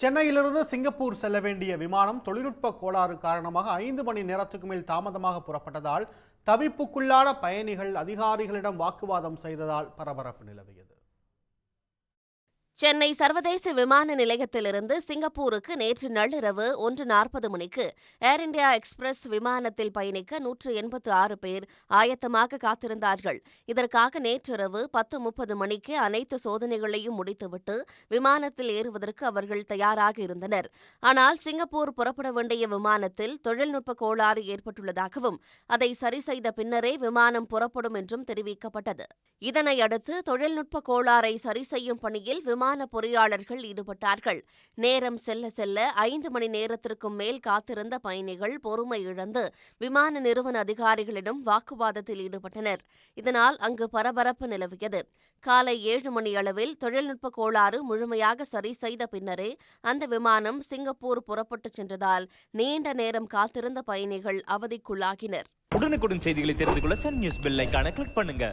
சென்னையிலிருந்து சிங்கப்பூர் செல்ல வேண்டிய விமானம் தொழில்நுட்ப கோளாறு காரணமாக ஐந்து மணி நேரத்துக்கு மேல் தாமதமாக புறப்பட்டதால் தவிப்புக்குள்ளான பயணிகள் அதிகாரிகளிடம் வாக்குவாதம் செய்ததால் பரபரப்பு நிலவியது. சென்னை சர்வதேச விமான நிலையத்திலிருந்து சிங்கப்பூருக்கு நேற்று நள்ளிரவு ஒன்று நாற்பது மணிக்கு ஏர் இந்தியா எக்ஸ்பிரஸ் விமானத்தில் பயணிக்க நூற்று எண்பத்து ஆறு பேர் ஆயத்தமாக காத்திருந்தார்கள். இதற்காக நேற்றிரவு பத்து முப்பது மணிக்கு அனைத்து சோதனைகளையும் முடித்துவிட்டு விமானத்தில் ஏறுவதற்கு அவர்கள் தயாராக இருந்தனர். ஆனால் சிங்கப்பூர் புறப்பட வேண்டிய விமானத்தில் தொழில்நுட்ப கோளாறு ஏற்பட்டுள்ளதாகவும் அதை சரி செய்த பின்னரே விமானம் புறப்படும் என்றும் தெரிவிக்கப்பட்டது. இதனையடுத்து தொழில்நுட்ப கோளாறை சரி செய்யும் பணியில் விமான விமான பொறியாளர்கள் ஈடுபட்டார்கள். நேரம் செல்ல செல்ல ஐந்து மணி நேரத்திற்கும் மேல் காத்திருந்த பயணிகள் பொறுமை இழந்து விமான நிறுவன அதிகாரிகளிடம் வாக்குவாதத்தில் ஈடுபட்டனர். இதனால் அங்கு பரபரப்பு நிலவியது. காலை ஏழு மணி அளவில் தொழில்நுட்ப கோளாறு முழுமையாக சரி செய்த பின்னரே அந்த விமானம் சிங்கப்பூர் புறப்பட்டுச் சென்றதால் நீண்ட நேரம் காத்திருந்த பயணிகள் அவதிக்குள்ளாகினர். உடனுக்குடன் செய்திகளை தெரிந்து கொள்ள சன் நியூஸ் பெல் கிளிக் பண்ணுங்க.